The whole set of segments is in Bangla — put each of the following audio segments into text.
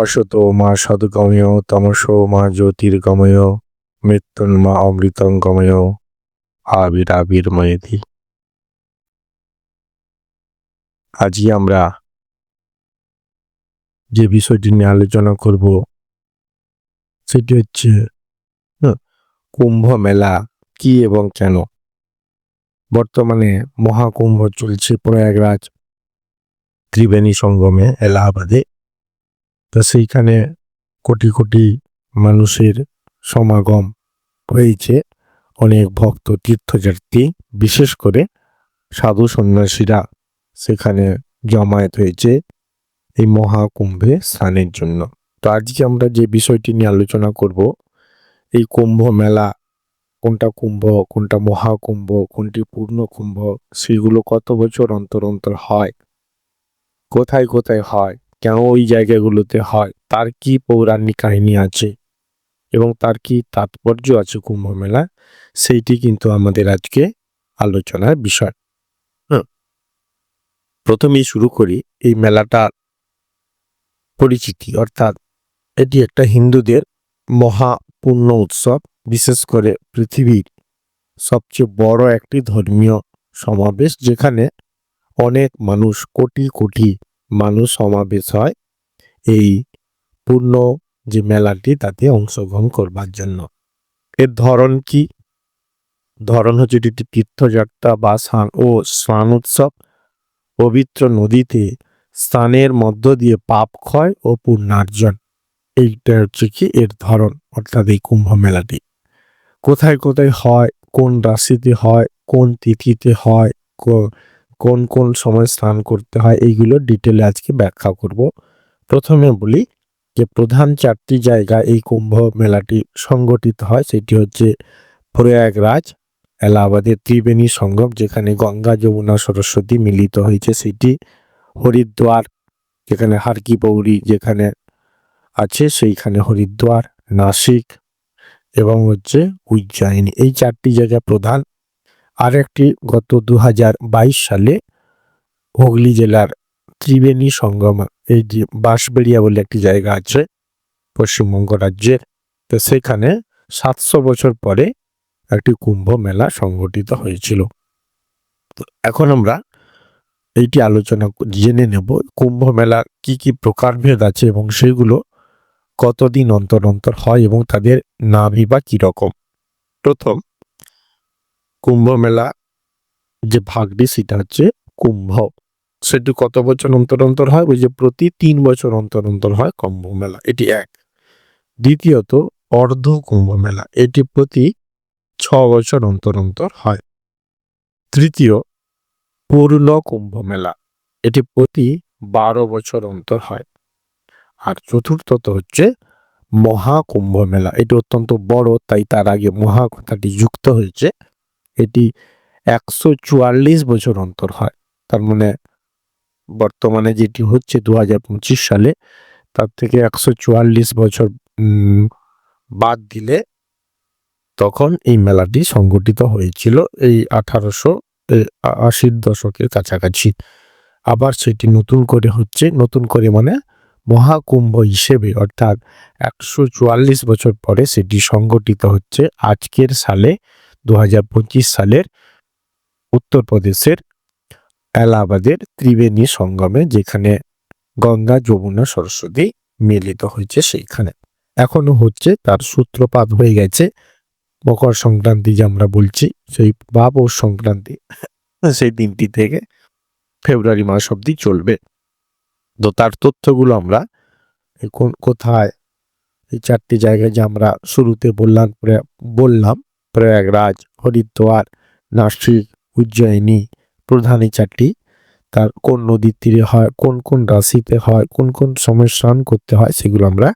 অসতো মা সদ্গময় তমসো মা জ্যোতির্গময় মৃত্যুন্মা অমৃতঙ্গময় আবিরাবির্ময়তি। আজই আমরা যে বিষয়টি নিয়ে আলোচনা করব, সেটি হচ্ছে কুম্ভ মেলা কি এবং কেন? বর্তমানে মহাকুম্ভ চলছে প্রয়াগরাজ ত্রিবেণী সঙ্গমে, এলাহাবাদে। তা সেইখানে কোটি কোটি মানুষের সমাগম হয়েছে। অনেক ভক্ত, তীর্থযাত্রী, বিশেষ করে সাধু সন্ন্যাসীরা সেখানে জমায়েত হয়েছে এই মহাকুম্ভে স্নানের জন্য। তো আজকে আমরা যে বিষয়টি নিয়ে আলোচনা করব, এই কুম্ভ মেলা, কোনটা কুম্ভ, কোনটা মহাকুম্ভ, কোনটি পূর্ণ কুম্ভ সেগুলো কত বছর অন্তর অন্তর হয়, কোথায় কোথায় হয় কেন ওই জায়গাগুলোতে হয়? তার কি পৌরাণিক কাহিনী আছে? এবং তার কি তাৎপর্য আছে কুম্ভ মেলা সেইটি কিন্তু আমাদের আজকে আলোচনার বিষয়। প্রথমেই শুরু করি এই মেলাটার পরিচিতি, অর্থাৎ এটি একটা হিন্দুদের মহা পূর্ণ উৎসব। বিশেষ করে পৃথিবীর সবচেয়ে বড় একটি ধর্মীয় সমাবেশ, যেখানে অনেক মানুষ কোটি কোটি মানুষ সমাবেশ হয় এই পূর্ণ যে মেলাটি, তাতে অংশগ্রহণ করবার জন্য। এর ধরন কি? ধরন হচ্ছে এটি তীর্থযাত্রা বা স্নান ও স্নান উৎসব। পবিত্র নদীতে স্নানের মধ্য দিয়ে পাপ ক্ষয় ও পুণ্যার্জন। এইটা হচ্ছে কি? এর ধরন, অর্থাৎ এই কুম্ভ মেলাটি। কোথায় কোথায় হয়, কোন রাশিতে হয়, কোন তিথিতে হয় কোন কোন সময় স্নান করতে হয় এইগুলো ডিটেলে আজকে ব্যাখ্যা করব। প্রথমে বলি যে প্রধান চারটি জায়গা এই কুম্ভ মেলাটি সংগঠিত হয়, সেটি হচ্ছে প্রয়াগরাজ, এলাহাবাদের ত্রিবেণী সঙ্গম, যেখানে গঙ্গা যমুনা সরস্বতী মিলিত হয়েছে। সেটি হরিদ্বার, যেখানে হারকি পৌরি যেখানে আছে, সেইখানে হরিদ্বার, নাসিক এবং হচ্ছে উজ্জয়িনী। এই চারটি জায়গা প্রধান। আর একটি গত দু হাজার বাইশ সালে হুগলি জেলার ত্রিবেণী সঙ্গম, এই যে বাঁশবেড়িয়া বলে একটি জায়গা আছে, পশ্চিমবঙ্গ রাজ্যের, তো সেখানে সাতশো বছর পরে একটি কুম্ভ মেলা সংগঠিত হয়েছিল। তো এখন আমরা এইটি আলোচনা জেনে নেব, কুম্ভ মেলা কি কি প্রকারভেদ আছে এবং সেগুলো কতদিন অন্তর অন্তর হয় এবং তাদের নাভি বা কীরকম প্রথম কুম্ভ মেলা, যে ভাগটি সেটা হচ্ছে কুম্ভ। সেটি কত বছর অন্তর অন্তর হয়? ওই যে প্রতি তিন বছর অন্তর অন্তর হয় কুম্ভ মেলা। এটি এক। দ্বিতীয়ত, অর্ধ কুম্ভ মেলা। এটি প্রতি ছ বছর অন্তর অন্তর হয়। তৃতীয়, পূর্ণ কুম্ভ মেলা। এটি প্রতি বারো বছর অন্তর হয়। আর চতুর্থত হচ্ছে মহাকুম্ভ মেলা। এটি অত্যন্ত বড়, তাই তার আগে মহা কথাটি যুক্ত হয়েছে। এটি একশো চুয়াল্লিশ বছর অন্তর হয়। তার মানে বর্তমানে যেটি হচ্ছে দু হাজার পঁচিশ সালে, তার থেকে একশো চুয়াল্লিশ বছর বাদ দিলে তখন এই মেলাটি সংগঠিত হয়েছিল এই আঠারোশো আশির দশকের কাছাকাছি। আবার সেটি নতুন করে হচ্ছে, নতুন করে মানে মহাকুম্ভ হিসেবে, অর্থাৎ একশো চুয়াল্লিশ বছর পরে সেটি সংগঠিত হচ্ছে আজকের সালে দু হাজার পঁচিশ সালের উত্তরপ্রদেশের এলাহাবাদের ত্রিবেণী সঙ্গমে, যেখানে গঙ্গা যমুনা সরস্বতী মিলিত হয়েছে সেইখানে। এখনও হচ্ছে, তার সূত্রপাত হয়ে গেছে। মকর সংক্রান্তি যে আমরা বলছি, সেই বা পৌষ সংক্রান্তি সেই দিনটি থেকে ফেব্রুয়ারি মাস অবধি চলবে। তো তার তথ্যগুলো আমরা কোন কোথায়, এই চারটি জায়গায় যে আমরা শুরুতে বললাম প্রয়া- বললাম প্রয়াগরাজ হরিদ্বার নাসিক উজ্জয়িনী প্রধান চারটি। তার কোন নদীর তীরে হয়, কোন কোন রাশিতে হয়, কোন কোন সময় স্নান করতে হয়, সেগুলো আমরা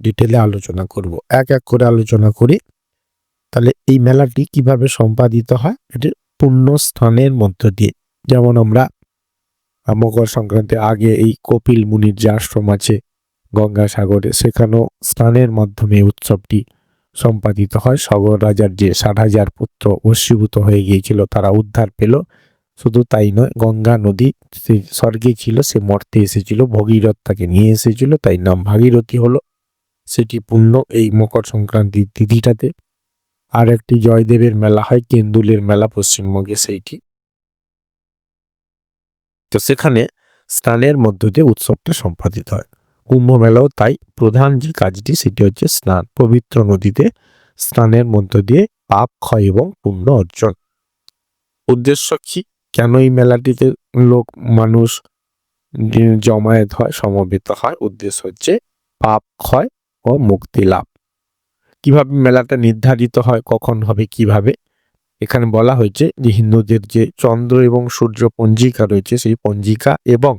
ডিটেলে আলোচনা করব। এক এক করে আলোচনা করি। তাহলে এই মেলাটি কীভাবে সম্পাদিত হয়? এটি পূর্ণ স্থানের মধ্য দিয়ে। যেমন আমরা, মকর সংক্রান্তির আগে এই কপিল মুনির যে আশ্রম আছে গঙ্গাসাগরে, সেখানেও স্নানের মাধ্যমে উৎসবটি সম্পাদিত হয়। সগর রাজার যে ষাট হাজার পুত্র বশীভূত হয়ে গিয়েছিল, তারা উদ্ধার পেল। শুধু তাই নয়, গঙ্গা নদী সে স্বর্গে ছিল, সে মর্তে এসেছিল ভগীরথ তাকে নিয়ে এসেছিল, তাই নাম ভাগীরথী হলো। সেটি পূর্ণ এই মকর সংক্রান্তির তিথিটাতে। আর একটি জয়দেবের মেলা হয়, কেন্দুলের মেলা পশ্চিমবঙ্গে সেইটি। তো সেখানে স্নানের মধ্য দিয়ে উৎসবটা সম্পাদিত হয়। কুম্ভ মেলাও তাই প্রধান যে কাজটি সেটি হচ্ছে স্নান। পবিত্র নদীতে স্নানের মধ্য দিয়ে পাপ, ক্ষয় এবং পুণ্য অর্জন। উদ্দেশ্য কি? কেন এই মেলাটিতে লোক, মানুষ জমায়েত হয়, সমবেত হয়? উদ্দেশ্য হচ্ছে পাপ, ক্ষয় ও মুক্তি লাভ। কীভাবে মেলাটা নির্ধারিত হয়? কখন হবে? কীভাবে? এখানে বলা হয়েছে যে হিন্দুদের যে চন্দ্র এবং সূর্য পঞ্জিকা রয়েছে, সেই পঞ্জিকা এবং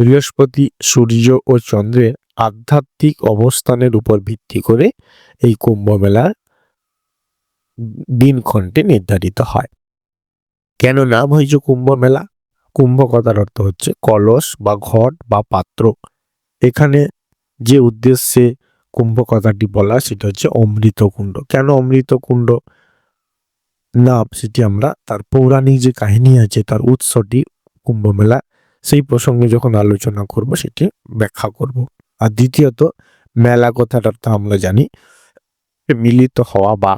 বৃহস্পতি, সূর্য ও চন্দ্রের আধ্যাত্মিক অবস্থানের উপর ভিত্তি করে এই কুম্ভ মেলার দিনক্ষণটি নির্ধারিত হয়। কেন নাম হয়েছে কুম্ভ মেলা? কুম্ভ অর্থ হচ্ছে কলস বা ঘট বা পাত্র। এখানে যে উদ্দেশ্যে কুম্ভ কথাটি বলা সেটা হচ্ছে অমৃত কুণ্ড কেন অমৃত কুণ্ড নাম সেটি আমরা তার পৌরাণিক যে কাহিনী আছে, তার উৎসটি কুম্ভ মেলা সেই প্রসঙ্গে যখন আলোচনা করব, সেটি ব্যাখ্যা করব। আর দ্বিতীয়ত, মেলা কথাটা তো আমরা জানি মিলিত হওয়া বা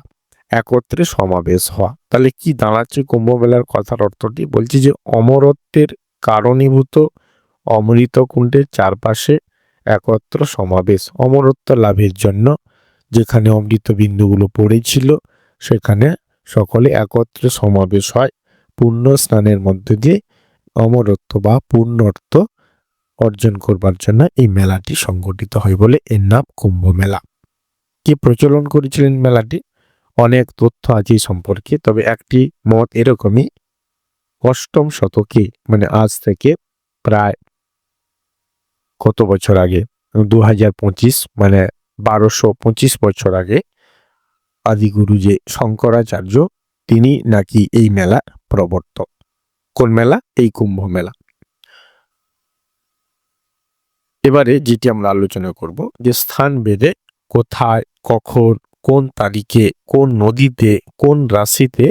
একত্রে সমাবেশ হওয়া। তাহলে কি দাঁড়াচ্ছে কুম্ভ মেলার কথার অর্থটি? বলছি যে, অমরত্বের কারণীভূত অমৃত কুণ্ডের চারপাশে একত্র সমাবেশ, অমরত্ব লাভের জন্য। যেখানে অমৃত বিন্দুগুলো পড়েছিল, সেখানে সকলে একত্রে সমাবেশ হয়, পূর্ণ স্নানের মধ্যে দিয়ে। অমরত্ব বা পূর্ণত্ব অর্জন করবার জন্য এই মেলাটি সংগঠিত হয় বলে এর নাম কুম্ভ মেলা। কি প্রচলন করেছিলেন মেলাটি? অনেক তথ্য আছে সম্পর্কে, তবে একটি মত এরকমই। অষ্টম শতকে মানে আজ থেকে প্রায় কত বছর আগে? দু হাজার পঁচিশ মানে বারোশো পঁচিশ বছর আগে আদিগুরু যে শঙ্করাচার্য, তিনি নাকি এই মেলা প্রবর্তক। কোন মেলা? এই কুম্ভ মেলা। এবারে যেটি আমরা আলোচনা করব যে স্থান বেদে কোথায়, কখন, কোন তারিখে, কোন নদীতে, কোন রাশিতে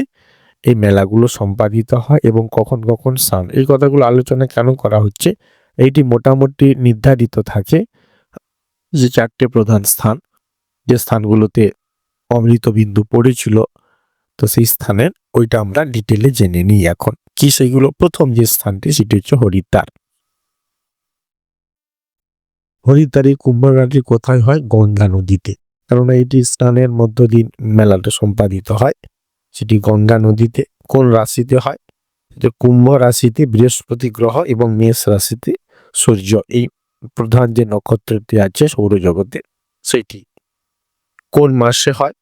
এই মেলাগুলো সম্পাদিত হয় এবং কখন কখন স্থান। এই কথাগুলো আলোচনা কেন করা হচ্ছে? এইটি মোটামুটি নির্ধারিত থাকে যে চারটে প্রধান স্থান। যে স্থানগুলোতে অমৃত বিন্দু পড়েছিল, তো সেই স্থানের ওইটা আমরা ডিটেলে জেনে নিই এখন। কি সেইগুলো? প্রথম যে স্থানটি, সেটি হচ্ছে হরিদ্বার। হরিদ্বারে কুম্ভমেলাটি কোথায় হয়? গঙ্গা নদীতে। কারণ এটি স্নানের মধ্য দিন মেলাটা সম্পাদিত হয়। সেটি গঙ্গা নদীতে কোন রাশিতে হয়? সেটা কুম্ভ রাশিতে বৃহস্পতি গ্রহ এবং মেষ রাশিতে সূর্য। এই প্রধান যে নক্ষত্রটি আছে সৌরজগতে, সেটি কোন মাসে হয়?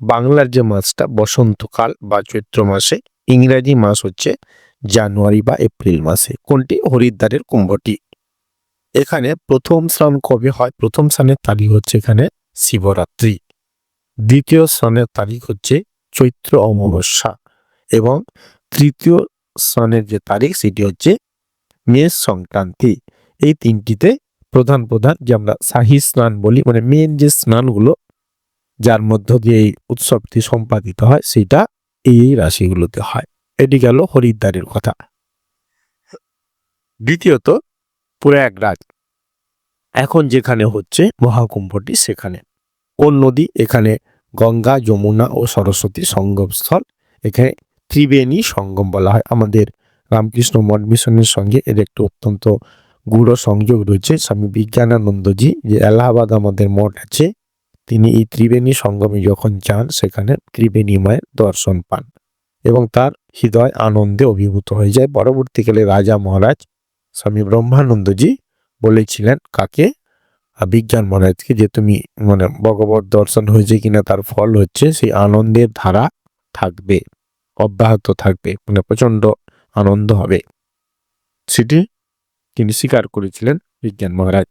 বাংলার যে মাসটা বসন্তকাল বা চৈত্র মাসে। ইংরাজি মাস হচ্ছে জানুয়ারি বা এপ্রিল মাসে। কোনটি? হরিদ্বারের কুম্ভটি। এখানে প্রথম স্নান কবে হয়? প্রথম স্নানের তারিখ হচ্ছে এখানে শিবরাত্রি। দ্বিতীয় স্নানের তারিখ হচ্ছে চৈত্র অমাবস্যা। এবং তৃতীয় স্নানের যে তারিখ, সেটি হচ্ছে মেষ সংক্রান্তি। এই তিনটিতে প্রধান প্রধান যে আমরা শাহী স্নান বলি মানে মেন যে স্নানগুলো, যার মধ্য দিয়ে এই উৎসবটি সম্পাদিত হয়, সেটা এই এই রাশিগুলোতে হয়। এটি গেল হরিদ্বারের কথা। দ্বিতীয়ত, প্রয়াগরাজ। এখন যেখানে হচ্ছে মহাকুম্ভটি, সেখানে। কোন নদী? এখানে গঙ্গা, যমুনা ও সরস্বতী সঙ্গমস্থল। এখানে ত্রিবেণী সঙ্গম বলা হয়। আমাদের রামকৃষ্ণ মঠ মিশনের সঙ্গে এর একটি অত্যন্ত গূঢ় সংযোগ রয়েছে। স্বামী বিজ্ঞানানন্দজি যে এলাহাবাদ আমাদের মঠ আছে তিনি এই ত্রিবেণী সঙ্গমে যখন যান, সেখানে ত্রিবেণী মায়ের দর্শন পান এবং তার হৃদয় আনন্দে অভিভূত হয়ে যায়। পরবর্তীকালে রাজা মহারাজ স্বামী ব্রহ্মানন্দজি বলেছিলেন, কাকে? বিজ্ঞান মহারাজকে, যে তুমি মানে ভগবত দর্শন হয়েছে কিনা, তার ফল হচ্ছে সেই আনন্দের ধারা থাকবে, অব্যাহত থাকবে মানে প্রচণ্ড আনন্দ হবে। সেটি তিনি স্বীকার করেছিলেন বিজ্ঞান মহারাজ।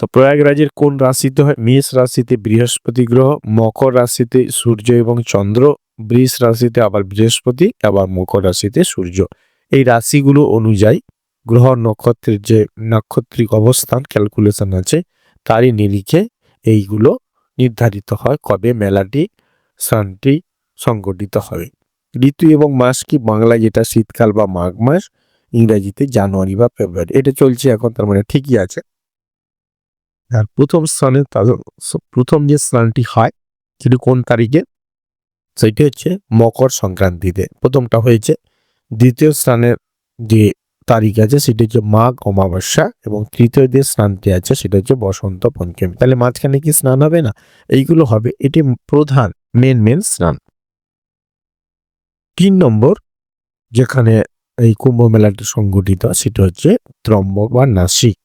তো প্রয়াগরাজের কোন রাশিতে হয়? মেষ রাশিতে বৃহস্পতি গ্রহ, মকর রাশিতে সূর্য এবং চন্দ্র, বৃষ রাশিতে আবার বৃহস্পতি, আবার মকর রাশিতে সূর্য। এই রাশিগুলো অনুযায়ী গ্রহ নক্ষত্রের যে নাক্ষত্রিক অবস্থান ক্যালকুলেশন আছে, তারই নিরিখে এইগুলো নির্ধারিত হয় কবে মেলাটি, স্থানটি সংগঠিত হবে। ঋতু এবং মাস কি? বাংলা যেটা শীতকাল বা মাঘ মাস, ইংরাজিতে জানুয়ারি বা ফেব্রুয়ারি। এটা চলছে এখন, তার মানে ঠিকই আছে। আর প্রথম স্থানে তাদের প্রথম যে স্নানটি হয়, সেটি কোন তারিখে? সেটি হচ্ছে মকর সংক্রান্তিতে। প্রথমটা হয়েছে দ্বিতীয় স্নানের যে তারিখ আছে, সেটি হচ্ছে মাঘ অমাবস্যা এবং তৃতীয় যে স্নানটি আছে, সেটা হচ্ছে বসন্ত পঞ্চমী। তাহলে মাঝখানে কি স্নান হবে না? এইগুলো হবে, এটি প্রধান মেন মেন স্নান। তিন নম্বর, যেখানে এই কুম্ভ মেলাটি সংগঠিত হয় সেটা হচ্ছে ত্রম্বক বা নাসিক।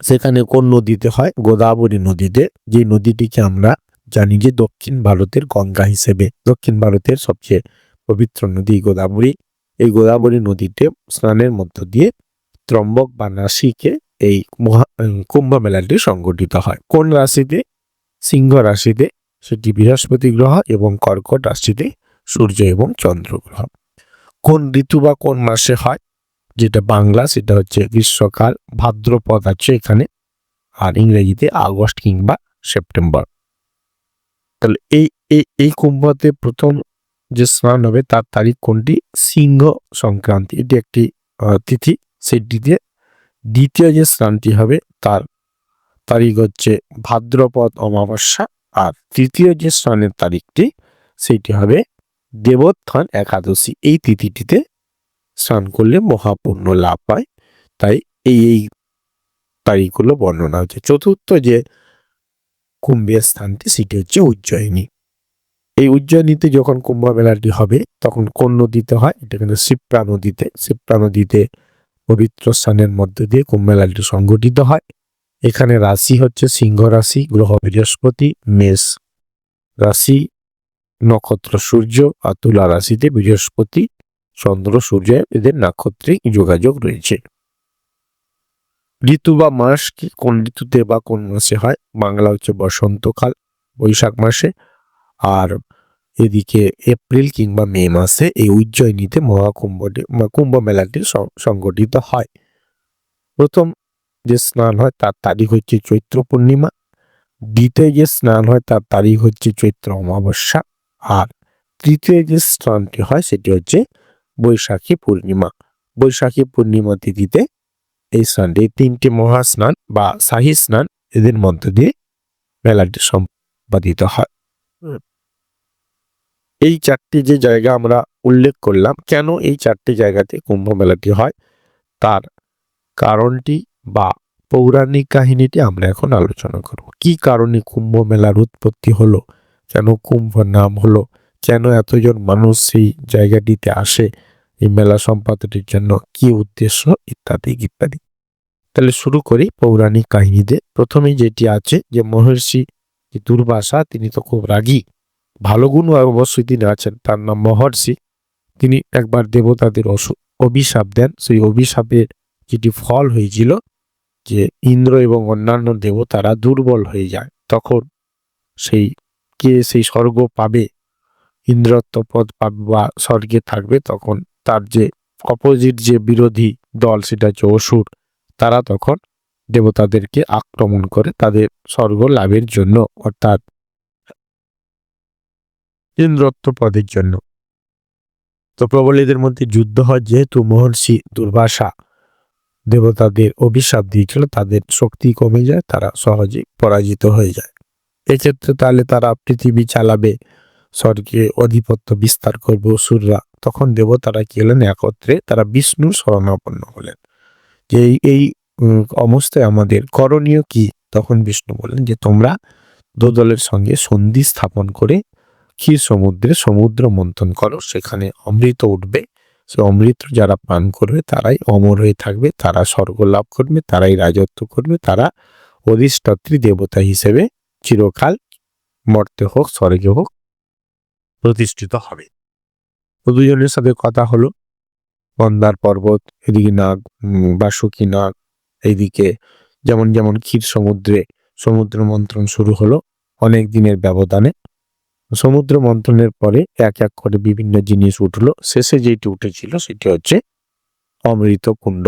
সেখানে কোন নদীতে হয়? গোদাবরী নদীতে। যে নদীটিকে আমরা জানি যে দক্ষিণ ভারতের গঙ্গা হিসেবে। দক্ষিণ ভারতের সবচেয়ে পবিত্র নদী গোদাবরী। এই গোদাবরী নদীতে স্নানের মধ্য দিয়ে ত্রম্বক বা নাসিকে এই মহা কুম্ভ মেলাটি সংগঠিত হয়। কোন রাশিতে? সিংহ রাশিতে। সেটি বৃহস্পতি গ্রহ এবং কর্কট রাশিতে সূর্য এবং চন্দ্র গ্রহ। কোন ঋতু বা কোন মাসে হয়? যেটা বাংলা, সেটা হচ্ছে গ্রীষ্মকাল, ভাদ্রপদ আছে এখানে, আর ইংরেজিতে আগস্ট কিংবা সেপ্টেম্বর। তাহলে এই এই এই কুম্ভতে প্রথম যে স্নান হবে, তার তারিখ কোনটি? সিংহ সংক্রান্তি। এটি একটি তিথি। সেটিতে দ্বিতীয় যে স্নানটি হবে, তার তারিখ হচ্ছে ভাদ্রপদ অমাবস্যা, আর তৃতীয় যে স্নানের তারিখটি, সেটি হবে দেবোত্থান একাদশী। এই তিথিটিতে স্নান করলে মহাপুণ্য লাভ পায়। তাই এই এই তারিখগুলো বর্ণনা হচ্ছে। চতুর্থ যে কুম্ভের স্থানটি, সেটি হচ্ছে উজ্জয়িনী। এই উজ্জয়িনীতে যখন কুম্ভ মেলাটি হবে, তখন কোন নদীতে হয়? এটা কিন্তু শিপ্রা নদীতে। শিপ্রা নদীতে পবিত্র স্থানের মধ্যে দিয়ে কুম্ভ মেলাটি সংগঠিত হয়। এখানে রাশি হচ্ছে সিংহ রাশি, গ্রহ বৃহস্পতি, মেষ রাশি, নক্ষত্র সূর্য আর তুলা রাশিতে বৃহস্পতি চন্দ্র, সূর্য এদের নাক্ষত্রিক যোগাযোগ রয়েছে। ঋতু বা মাস কি কোন ঋতুতে বা কোন মাসে হয়? বাংলা হচ্ছে বসন্তকাল বৈশাখ মাসে। আর এদিকে এপ্রিল কিংবা মে মাসে এই উজ্জয়িনীতে মহাকুম্ভটি কুম্ভ মেলাটি সংগঠিত হয়। প্রথম যে স্নান হয় তার তারিখ হচ্ছে চৈত্র পূর্ণিমা। দ্বিতীয় যে স্নান হয় তার তারিখ হচ্ছে চৈত্র অমাবস্যা। আর তৃতীয় যে স্নানটি হয় সেটি হচ্ছে বৈশাখী পূর্ণিমা। বৈশাখী পূর্ণিমা তিথিতে এই স্নানটি তিনটি মহাস্নান বা শাহী স্নান এদের মধ্য দিয়ে মেলাটি সম্পাদিত হয়। এই চারটি যে জায়গা আমরা উল্লেখ করলাম, কেন এই চারটি জায়গাতে কুম্ভ মেলাটি হয়? তার কারণটি বা পৌরাণিক কাহিনীটি আমরা এখন আলোচনা করব। কি কারণে কুম্ভ মেলার উৎপত্তি হলো? কেন কুম্ভ নাম হলো? কেন এতজন মানুষ সেই জায়গাটিতে আসে? এই মেলা সম্পাদনের জন্য কি উদ্দেশ্য ইত্যাদি ইত্যাদি। তাহলে শুরু করি পৌরাণিক কাহিনীতে প্রথমেই যেটি আছে যে মহর্ষি যে দুর্বাসা, তিনি তো খুব রাগী, ভালো গুণ অবশ্যই তিনি আছেন, তার নাম মহর্ষি। তিনি একবার দেবতাদের অভিশাপ দেন। সেই অভিশাপের যেটি ফল হয়েছিল যে ইন্দ্র এবং অন্যান্য দেবতারা দুর্বল হয়ে যায়। তখন সেই কে সেই স্বর্গ পাবে, ইন্দ্রত্ব পদ পাবে বা স্বর্গে থাকবে, তখন তার যে অপোজিট যে বিরোধী দল সেটা হচ্ছে অসুর, তারা তখন দেবতাদেরকে আক্রমণ করে তাদের স্বর্গ লাভের জন্য, অর্থাৎ ইন্দ্রত্ব পদের জন্য। তো প্রবলীদের মধ্যে যুদ্ধ হয় যেহেতু মহর্ষি দুর্বাসা দেবতাদের অভিশাপ দিয়েছিল, তাদের শক্তি কমে যায়, তারা সহজে পরাজিত হয়ে যায়। এক্ষেত্রে তাহলে তারা পৃথিবী চালাবে স্বর্গে অধিপত্য বিস্তার করবে অসুররা। তখন দেবতারা কি হলেন? একত্রে তারা বিষ্ণুর শরণাপন্ন হলেন। যে এই- অবস্থায় আমাদের করণীয় কি? তখন বিষ্ণু বললেন যে, তোমরা দোদলের সঙ্গে সন্ধি স্থাপন করে ক্ষীর সমুদ্রে সমুদ্র মন্থন করো। সেখানে অমৃত উঠবে। সে অমৃত যারা পান করবে, তারাই অমর হয়ে থাকবে। তারা স্বর্গ লাভ করবে, তারাই রাজত্ব করবে। তারা অধিষ্ঠাত্রী দেবতা হিসেবে চিরকাল মর্তে হোক, স্বর্গে হোক প্রতিষ্ঠিত হবে। তো দুজনের সাথে কথা হলো। মন্দার পর্বত, এদিকে নাগ বাসুকী নাগ, এইদিকে যেমন যেমন ক্ষীর সমুদ্রে সমুদ্র মন্থন শুরু হলো অনেক দিনের ব্যবধানে। সমুদ্র মন্থনের পরে এক এক করে বিভিন্ন জিনিস উঠল। শেষে যেটি উঠেছিল সেটি হচ্ছে অমৃত কুণ্ড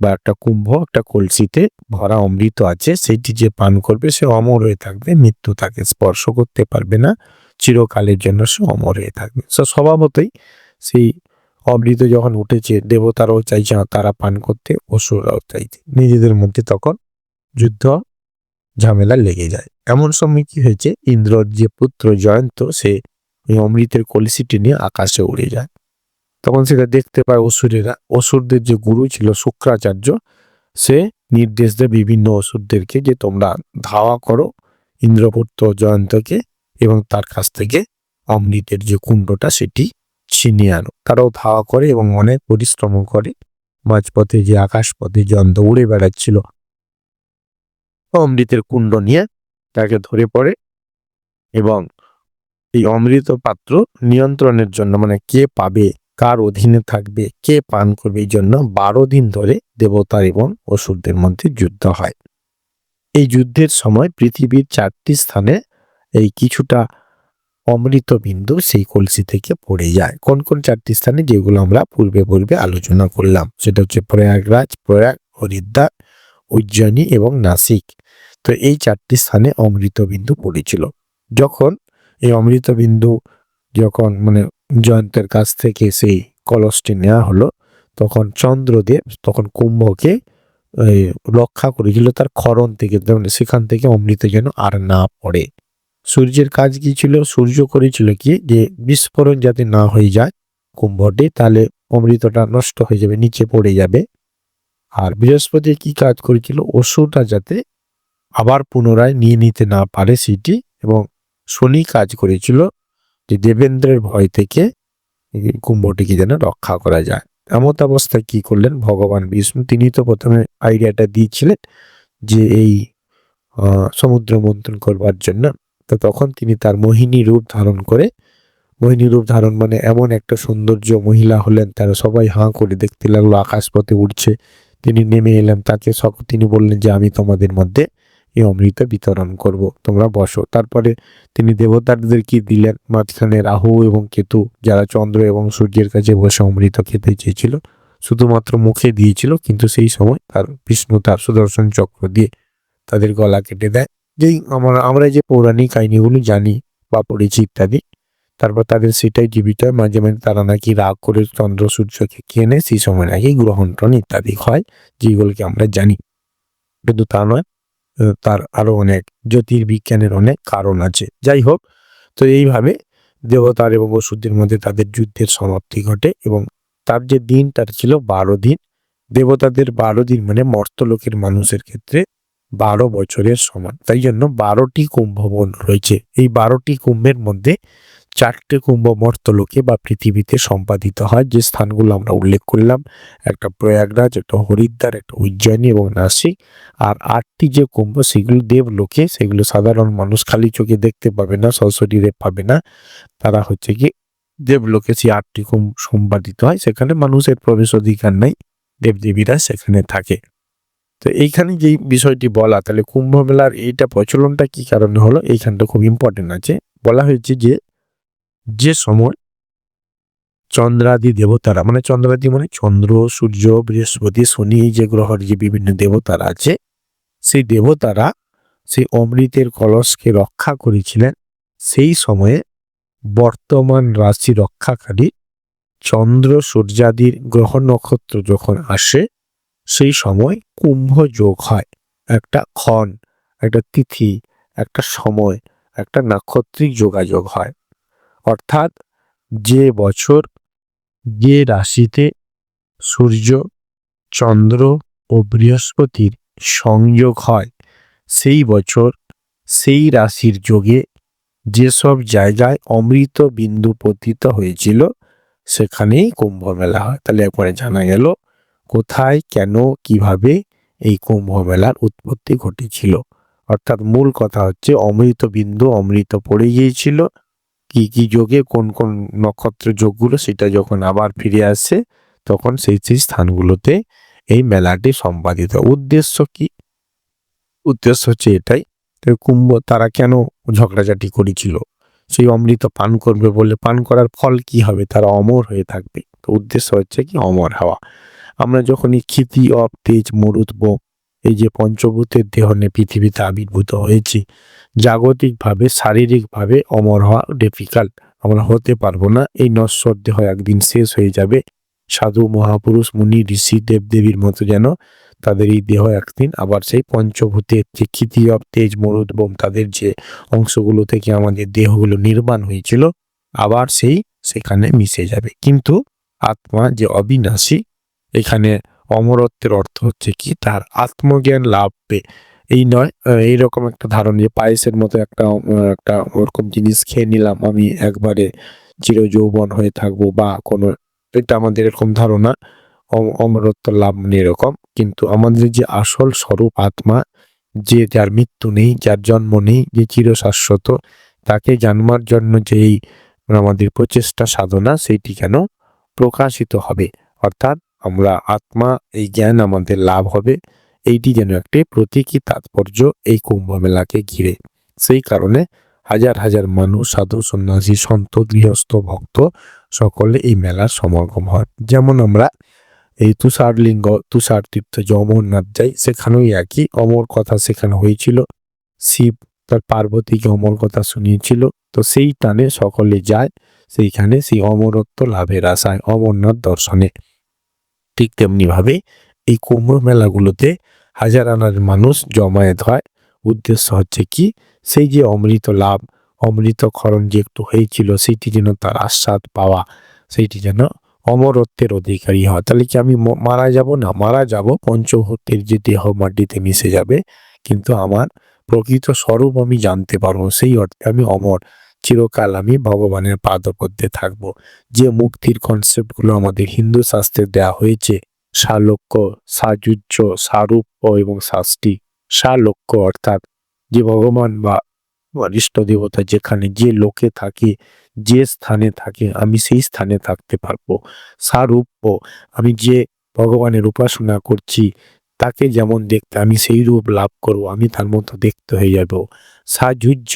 বা একটা কুম্ভ, একটা কলসিতে ভরা অমৃত আছে। সেটি যে পান করবে সে অমর হয়ে থাকবে, মৃত্যু তাকে স্পর্শ করতে পারবে না। চিরকালের জন্য সে অমর হয়ে থাকবে। সো স্বভাবতই সেই অমৃত যখন উঠেছে, দেবতারাও চাইছে তারা পান করতে, অসুররাও চাইছে। নিজেদের মধ্যে তখন যুদ্ধ ঝামেলা লেগে যায়। এমন সময় কি হয়েছে, ইন্দ্রর যে পুত্র জয়ন্ত, সে ওই অমৃতের কলসিটি নিয়ে আকাশে উড়ে যায়। তখন সেটা দেখতে পায় অসুরেরা। অসুরদের যে গুরু ছিল শুক্রাচার্য, সে নির্দেশ দেয় বিভিন্ন অসুরদেরকে যে তোমরা ধাওয়া করো ইন্দ্রপুত্র জয়ন্তকে। এবং তার কাছ থেকে অমৃতের যে কুণ্ডটা সেটি ছিনিয়ে আনো। তারাও ধাওয়া করে এবং অনেক পরিশ্রম করে। মাঝপথে যে আকাশপথে জয়ন্ত উড়ে বেড়াচ্ছিল, অমৃতের কুণ্ড নিয়ে তাকে ধরে পড়ে এবং এই অমৃত পাত্র নিয়ন্ত্রণের জন্য মানে কে পাবে, কার অধীনে থাকবে, কে পান করবে, এই জন্য বারো দিন ধরে দেবতার এবং অসুরদের মধ্যে যুদ্ধ হয়। এই যুদ্ধের সময় পৃথিবীর চারটি স্থানে এই কিছুটা অমৃত বিন্দু সেই কলসি থেকে পড়ে যায়। কোন কোন চারটি স্থানে যেগুলো আমরা পূর্বে পূর্বে আলোচনা করলাম? সেটা হচ্ছে প্রয়াগরাজ, প্রয়াগ, হরিদ্বার, উজ্জয়িনী এবং নাসিক। তো এই চারটি স্থানে অমৃত বিন্দু পড়েছিল। যখন এই অমৃত বিন্দু যখন মানে জয়ন্তের কাছ থেকে সেই কলসটি নেওয়া হলো, তখন চন্দ্রদেব তখন কুম্ভকে রক্ষা করেছিল। তার ক্ষরণ থেকে মানে সেখান থেকে অমৃত যেন আর না পড়ে। সূর্যের কাজ কি ছিল? সূর্য করেছিল কি? যে বিস্ফোরণ যাতে না হয়ে যায় কুম্ভটি, তাহলে অমৃতটা নষ্ট হয়ে যাবে, নিচে পড়ে যাবে। আর বৃহস্পতি কি কাজ করেছিল? অসুরটা যাতে আবার পুনরায় নিয়ে নিতে না পারে সেটি এবং শনি কাজ করেছিল যে দেবেন্দ্রের ভয় থেকে কুম্ভটিকে যেন রক্ষা করা যায়। এমত অবস্থায় কি করলেন? ভগবান বিষ্ণু, তিনি তো প্রথমে আইডিয়াটা দিয়েছিলেন যে এই সমুদ্র মন্থন করবার জন্য তো তখন তিনি তার মোহিনী রূপ ধারণ করে, মোহিনী রূপ ধারণ মানে এমন একটা সৌন্দর্য, মহিলা হলেন তারা সবাই হাঁ করে দেখতে লাগল, আকাশপথে উঠছে তিনি নেমে এলেন, তাকে সক, তিনি বললেন যে, আমি তোমাদের মধ্যে এই অমৃত বিতরণ করব, তোমরা বসো। তারপরে তিনি দেবতাদের কি দিলেন? মাঝখানে রাহু এবং কেতু, যারা চন্দ্র এবং সূর্যের কাছে বসে অমৃত খেতে চেয়েছিল, শুধুমাত্র মুখে দিয়েছিল, কিন্তু সেই সময় তার বিষ্ণু তার সুদর্শন চক্র দিয়ে তাদের গলা কেটে দেয়। যেই আমরা আমরা যে পৌরাণিক কাহিনীগুলো জানি বা পড়েছি ইত্যাদি, তারপর তাদের সেটাই জীবিত হয়। মাঝে মাঝে তারা নাকি রাগ করে চন্দ্র সূর্যকে কেনে সেই সময় নাকি গ্রহণ টন ইত্যাদি হয়, যেগুলোকে আমরা জানি। কিন্তু তা নয় তার আরও অনেক জ্যোতির্বিজ্ঞানের অনেক কারণ আছে। যাই হোক, তো এইভাবে দেবতার এবং ওষুধের মধ্যে তাদের যুদ্ধের সমাপ্তি ঘটে এবং তার যে দিন, তার ছিল বারো দিন। দেবতাদের বারো দিন মানে মর্তলোকের মানুষের ক্ষেত্রে বারো বছরের সমান। তাই জন্য বারোটি কুম্ভবন রয়েছে। এই বারোটি কুম্ভের মধ্যে চারটে কুম্ভ মর্তলোকে বা পৃথিবীতে সম্পাদিত হয়। যে স্থানগুলো আমরা উল্লেখ করলাম, একটা প্রয়াগরাজ, একটা হরিদ্বার, একটা উজ্জয়িনী এবং নাসিক। আর আটটি যে কুম্ভ, সেগুলো দেবলোকে, সেগুলো সাধারণ মানুষ খালি চোখে দেখতে পাবে না, সশরীরে পাবে না। তারা হচ্ছে কি দেবলোকে সেই আটটি কুম্ভ সম্পাদিত হয়। সেখানে মানুষের প্রবেশ অধিকার নেই, দেবদেবীরা সেখানে থাকে। তো এইখানে যেই বিষয়টি বলা, তাহলে কুম্ভ মেলার এইটা প্রচলনটা কি কারণে হলো? এইখানটা খুব ইম্পর্টেন্ট আছে। বলা হয়েছে যে যে সময় চন্দ্রাদি দেবতারা মানে চন্দ্রাদি মানে চন্দ্র, সূর্য, বৃহস্পতি, শনি যে গ্রহের যে বিভিন্ন দেবতারা আছে, সেই দেবতারা সেই অমৃতের কলসকে রক্ষা করেছিলেন। সেই সময়ে বর্তমান রাশি রক্ষাকারী চন্দ্র সূর্যাদির গ্রহ নক্ষত্র যখন আসে সেই সময় কুম্ভ যোগ হয়। একটা ক্ষণ, একটা তিথি, একটা সময়, একটা নাক্ষত্রিক যোগাযোগ হয়। অর্থাৎ যে বছর যে রাশিতে সূর্য, চন্দ্র ও বৃহস্পতির সংযোগ হয়, সেই বছর সেই রাশির যোগে যেসব জায়গায় অমৃত বিন্দু পতিত হয়েছিল, সেখানেই কুম্ভ মেলা হয়। তাহলে একবারে জানা গেল কোথায়, কেন, কীভাবে এই কুম্ভ মেলার উৎপত্তি ঘটেছিল? অর্থাৎ মূল কথা হচ্ছে অমৃত বিন্দু অমৃত পড়ে গিয়েছিল। কি কি যোগে, কোন কোন নক্ষত্র যোগগুলো সেটা যখন আবার ফিরে আসে, তখন সেই সেই স্থানগুলোতে এই মেলাটি সম্পাদিত। উদ্দেশ্য কি? উদ্দেশ্য হচ্ছে এটাই কুম্ভ তারা কেন ঝগড়াঝাটি করেছিল? সেই অমৃত পান করবে বলে পান করার ফল কি হবে? তারা অমর হয়ে থাকবে। তো উদ্দেশ্য হচ্ছে কি? অমর হওয়া। আমরা যখনই ক্ষিতি, অপ, তেজ মরুত ব এই যে পঞ্চভূতের দেহ নিয়ে পৃথিবীতে আবির্ভূত হয়েছি, জাগতিকভাবে, শারীরিকভাবে অমর হওয়া ডিফিকাল্ট আমরা হতে পারব না। এই নশ্বর দেহ একদিন শেষ হয়ে যাবে। সাধু, মহাপুরুষ, মুনি, ঋষি দেব দেবীর মতো যেন তাদের এই দেহ একদিন আবার সেই পঞ্চভূতের যে ক্ষিতিয়ব তেজ মরুদ বোম তাদের যে অংশগুলো থেকে আমাদের দেহগুলো নির্মাণ হয়েছিল, আবার সেই সেখানে মিশে যাবে। কিন্তু আত্মা যে অবিনাশী এখানে অমরত্বের অর্থ হচ্ছে কি? তার আত্মজ্ঞান লাভবে। এই নয় এইরকম একটা ধারণা, যে পায়েসের মতো একটা একটা ওরকম জিনিস খেয়ে নিলাম, আমি একবারে চির যৌবন হয়ে থাকব বা কোনো, এটা আমাদের এরকম ধারণা, অম- অমরত্ব লাভ মানে এরকম। কিন্তু আমাদের যে আসল স্বরূপ আত্মা, যে যার মৃত্যু নেই, যার জন্ম নেই, যে চির শাশ্বত তাকে জানবার জন্য যেই আমাদের প্রচেষ্টা সাধনা, সেইটি কেন প্রকাশিত হবে? অর্থাৎ আমরা আত্মা, এই জ্ঞান আমাদের লাভ হবে। এইটি যেন একটি প্রতীকী তাৎপর্য এই কুম্ভ মেলাকে ঘিরে। সেই কারণে হাজার হাজার মানুষ, সাধু, সন্ন্যাসী, সন্ত, গৃহস্থ, ভক্ত সকলে এই মেলার সমাগম হয়। যেমন আমরা এই তুষারলিঙ্গ তুষার তীর্থ যে অমরনাথ যাই, সেখানেও একই অমর কথা সেখানে হয়েছিল। শিব তার পার্বতীকে অমর কথা শুনিয়েছিল। তো সেই টানে সকলে যায়, সেইখানে সেই অমরত্ব লাভের আশায় অমরনাথ দর্শনে। ঠিক তেমনি ভাবে এই কুম্ভ মেলাগুলোতে হাজার আনার মানুষ জমায়েত হয়। উদ্দেশ্য হচ্ছে কি? সেই যে অমৃত লাভ অমৃত ক্ষরণ যে একটু হয়েছিল সেইটি যেন তার আস্বাদ পাওয়া সেইটি যেন অমরত্বের অধিকারী হয়। তাহলে কি আমি মারা যাব? না, মারা যাব। পঞ্চভূতের যে দেহ মাটিতে মিশে যাবে। কিন্তু আমার প্রকৃত স্বরূপ আমি জানতে পারব, সেই অর্থে আমি অমর। চিরকাল আমি ভগবানের পাদপদ্মে থাকব। যে মুক্তির কনসেপ্টগুলো আমাদের হিন্দু শাস্ত্রে দেয়া হয়েছে, সালোক্য সাজুজ্য সারূপ্য এবং শাস্তি সালোক্য অর্থাৎ যে ভগবান বা ইষ্ট দেবতা যেখানে যে লোকে থাকে, যে স্থানে থাকে, আমি সেই স্থানে থাকতে পারব। সারূপ্য, আমি যে ভগবানের উপাসনা করছি তাকে যেমন দেখতে, আমি সেই রূপ লাভ করব, আমি তার মতো দেখতে হয়ে যাব। সাজুজ্য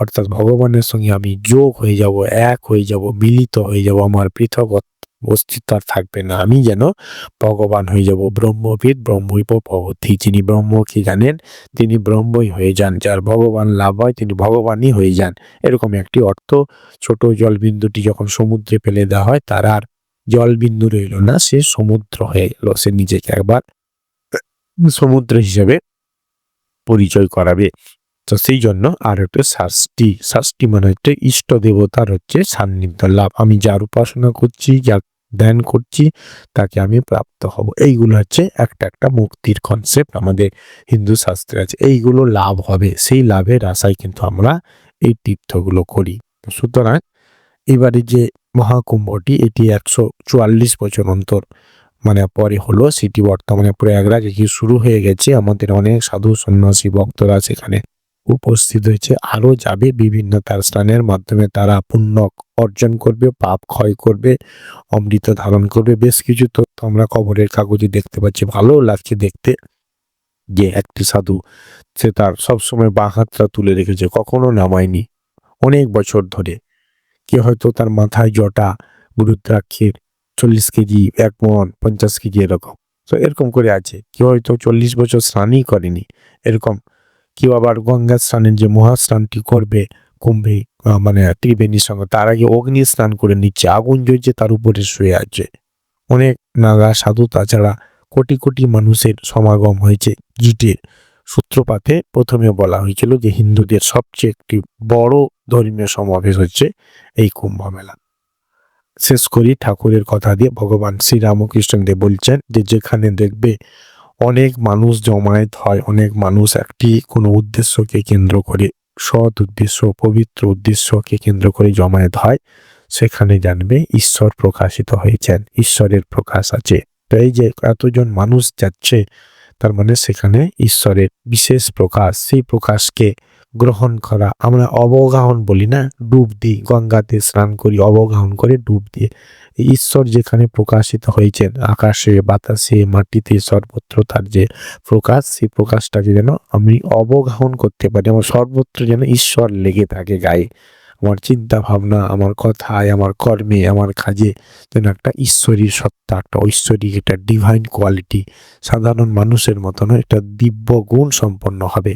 অর্থাৎ ভগবানের সঙ্গে আমি যোগ হয়ে যাব, এক হয়ে যাব, মিলিত হয়ে যাব, আমার পৃথক অস্তিত্ব আর থাকবে না। আমি যেন ভগবান হয়ে যাব। ব্রহ্মবিদ ব্রহ্মৈব ভবতি যিনি ব্রহ্মকে জানেন, তিনি ব্রহ্মই হয়ে যান। যার ভগবান লাভ হয়, তিনি ভগবানই হয়ে যান। এরকম একটি অর্থ, ছোট জলবিন্দুটি যখন সমুদ্রে ফেলে দেওয়া হয়, তার আর জলবিন্দু রইল না, সে সমুদ্র হয়ে গেল সে নিজেকে একবার সমুদ্র হিসেবে পরিচয় করাবে। তো সেই জন্য আর একটা শাস্তি শাস্তি মানে হচ্ছে ইষ্ট দেবতার হচ্ছে সান্নিধ্য লাভ। আমি যার উপাসনা করছি, যার ধ্যান করছি, তাকে আমি প্রাপ্ত হব। এইগুলো হচ্ছে একটা একটা মুক্তির কনসেপ্ট আমাদের হিন্দু শাস্ত্রে আছে। এইগুলো লাভ হবে। সেই লাভের আশায় কিন্তু আমরা এই তীর্থগুলো করি। সুতরাং এবারে যে মহাকুম্ভটি, এটি একশো চুয়াল্লিশ বছর অন্তর মানে পরে হলো সেটি বর্তমানে প্রয়াগরাজ এটি শুরু হয়ে গেছে। আমাদের অনেক সাধু সন্ন্যাসী, ভক্তরা সেখানে উপস্থিত হয়েছে। আরও যাবে বিভিন্ন তার স্নানের মাধ্যমে। তারা পুণ্য অর্জন করবে, পাপ ক্ষয় করবে, অমৃত ধারণ করবে। বেশ কিছু তথ্য আমরা খবরের কাগজে দেখতে পাচ্ছি। ভালো লাগছে দেখতে যে একটি সাধু, সে তার সবসময় বাঁ হাতটা তুলে রেখেছে, কখনো নামায়নি। অনেক বছর ধরে। কে হয়তো তার মাথায় জটা, গুরুদ্রাক্ষের চল্লিশ কেজি, এক মন, পঞ্চাশ কেজি এরকম। তো এরকম করে আছে। কেউ হয়তো চল্লিশ বছর স্নানই করেনি। এরকম কেউ আবার গঙ্গা স্নানের যে মহাস্নানটি করবে, কুম্ভে মানে ত্রিবেণীর সঙ্গে, তার আগে অগ্নি স্নান করে নিচ্ছে। আগুন জ্বলছে, তার উপরে শুয়ে আছে। অনেক নাগা সাধু, তাছাড়া কোটি কোটি মানুষের সমাগম হয়েছে গিটের সূত্রপাতে প্রথমে বলা হয়েছিল যে হিন্দুদের সবচেয়ে একটি বড় ধর্মীয় সমাবেশ হচ্ছে এই কুম্ভ মেলা। শেষ করি ঠাকুরের কথা দিয়ে ভগবান শ্রী রামকৃষ্ণ দেব বলছেন যে যেখানে দেখবে অনেক মানুষ জমায়েত হয়, অনেক মানুষ একটি কোনো উদ্দেশ্যকে কেন্দ্র করে, সৎ উদ্দেশ্য, পবিত্র উদ্দেশ্যকে কেন্দ্র করে জমায়েত হয়, সেখানে জানবে ঈশ্বর প্রকাশিত হয়েছেন, ঈশ্বরের প্রকাশ আছে। তো এই যে এতজন মানুষ যাচ্ছে, তার মানে সেখানে ঈশ্বরের বিশেষ প্রকাশ, সেই প্রকাশকে গ্রহণ করা। আমরা অবগাহন বলি না, ডুব দিই। গঙ্গাতে স্নান করি, অবগাহন করে ডুব দিয়ে। ঈশ্বর যেখানে প্রকাশিত হয়েছেন, আকাশে, বাতাসে, মাটিতে সর্বত্র তার যে প্রকাশ, সেই প্রকাশটাকে যেন আমি অবগাহন করতে পারি। আমার সর্বত্র যেন ঈশ্বর লেগে থাকে গায়ে। আমার চিন্তা ভাবনা আমার কথায়, আমার কর্মে, আমার কাজে যেন একটা ঈশ্বরী সত্তা, একটা ঐশ্বরিক, একটা ডিভাইন কোয়ালিটি সাধারণ মানুষের মতন একটা দিব্য গুণ সম্পন্ন হবে।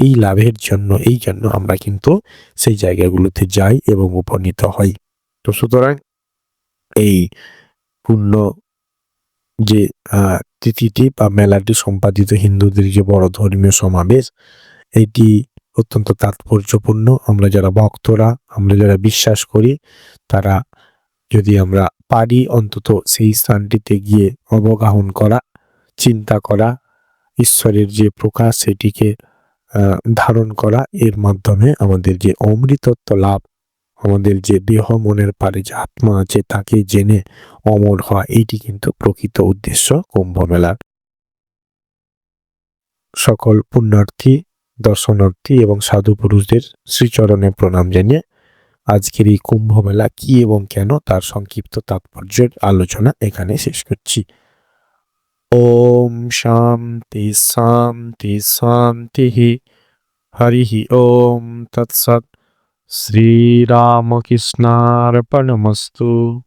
এই লাভের জন্য, এই জন্য আমরা কিন্তু সেই জায়গাগুলোতে যাই এবং উপনীত হই। তো সুতরাং এই পূর্ণ যে তিথিটি বা মেলাটি সম্পাদিত হিন্দুদের যে বড় ধর্মীয় সমাবেশ, এটি অত্যন্ত তাৎপর্যপূর্ণ। আমরা যারা ভক্তরা, আমরা যারা বিশ্বাস করি, তারা যদি আমরা পারি অন্তত সেই স্থানটিতে গিয়ে অবগাহন করা, চিন্তা করা, ঈশ্বরের যে প্রকাশ, সেটিকে ধারণ করা এর মাধ্যমে আমাদের যে অমৃতত্ব লাভ, আমাদের যে দেহ মনের পারে যে আত্মা আছে তাকে জেনে অমর হওয়া, এইটি কিন্তু প্রকৃত উদ্দেশ্য কুম্ভ মেলার। সকল পুণ্যার্থী, দর্শনার্থী এবং সাধু পুরুষদের শ্রীচরণে প্রণাম জানিয়ে আজকের এই কুম্ভ মেলা কি এবং কেন তার সংক্ষিপ্ত তাৎপর্যের আলোচনা এখানে শেষ করছি। ओम शांति शांति शांति हरि ओम तत्सत। श्री रामकृष्णार्पणमस्तु